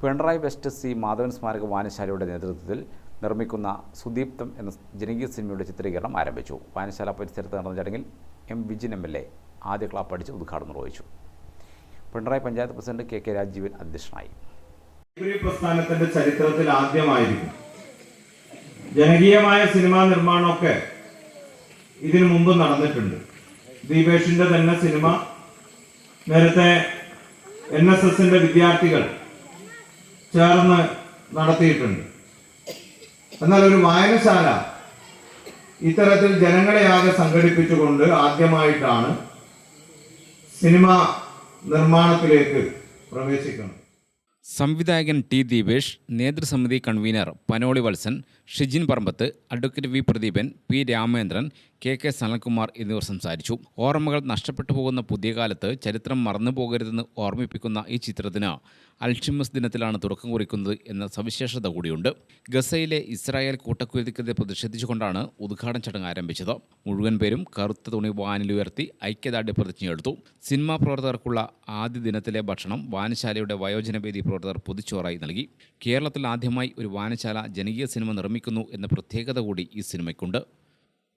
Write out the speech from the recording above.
Pinarayi west C Madhavan സ്മാരക വായനശാലയുടെ നേതൃത്വത്തിൽ നിർമ്മിക്കുന്ന സുദീപ്തം എന്ന ജനകീയ സിനിമയുടെ ചിത്രീകരണം ആരംഭിച്ചു. വായനശാല പരിസരത്ത് നടന്ന ചടങ്ങിൽ M Vijin M L A ആദ്യ ക്ലാപ്പ് അടിച്ച് ഉദ്ഘാടനം നിർവഹിച്ചു. Pinarayi panchayat president K K Rajeevan അധ്യക്ഷനായി. പ്രസ്ഥാനത്തിന്റെ ചരിത്രത്തിൽ ആദ്യമായിരിക്കും ജനകീയമായ സിനിമാ നിർമ്മാണമൊക്കെ ഇതിനു മുമ്പ് നടന്നിട്ടുണ്ട്. ദീപേഷിന്റെ തന്നെ സിനിമ നേരത്തെ എൻ എസ് എസിന്റെ വിദ്യാർത്ഥികൾ ചേർന്ന് നടത്തിയിട്ടുണ്ട്. എന്നാൽ ഒരു വായനശാല ഇത്തരത്തിൽ ജനങ്ങളെയാകെ സംഘടിപ്പിച്ചുകൊണ്ട് ആദ്യമായിട്ടാണ് സിനിമ നിർമ്മാണത്തിലേക്ക് പ്രവേശിക്കുന്നത്. സംവിധായകൻ T Deepesh നേതൃസമിതി convener Panoli Valsan Shijin Parambath advocate V Pradeepan P Ramendran K K Sanalkumar എന്നിവർ സംസാരിച്ചു. ഓർമ്മകൾ നഷ്ടപ്പെട്ടു പോകുന്ന പുതിയ കാലത്ത് ചരിത്രം മറന്നു പോകരുതെന്ന് ഓർമ്മിപ്പിക്കുന്ന ഈ ചിത്രത്തിന് അൽഷിമസ് ദിനത്തിലാണ് തുടക്കം കുറിക്കുന്നത് എന്ന സവിശേഷത കൂടിയുണ്ട്. ഗസയിലെ ഇസ്രായേൽ കൂട്ടക്കുരുതിക്കെതിരെ പ്രതിഷേധിച്ചുകൊണ്ടാണ് ഉദ്ഘാടന ചടങ്ങ് ആരംഭിച്ചത്. മുഴുവൻ പേരും കറുത്ത തുണി വാനിലുയർത്തി ഐക്യദാർഢ്യ പ്രതിജ്ഞയെടുത്തു സിനിമാ പ്രവർത്തകർക്കുള്ള ആദ്യ ദിനത്തിലെ ഭക്ഷണം വായനശാലയുടെ വയോജനവേദി പ്രവർത്തകർ പൊതിച്ചോറായി നൽകി. കേരളത്തിൽ ആദ്യമായി ഒരു വായനശാല ജനകീയ സിനിമ നിർമ്മിക്കുന്നു എന്ന പ്രത്യേകത കൂടി ഈ സിനിമയ്ക്കുണ്ട്.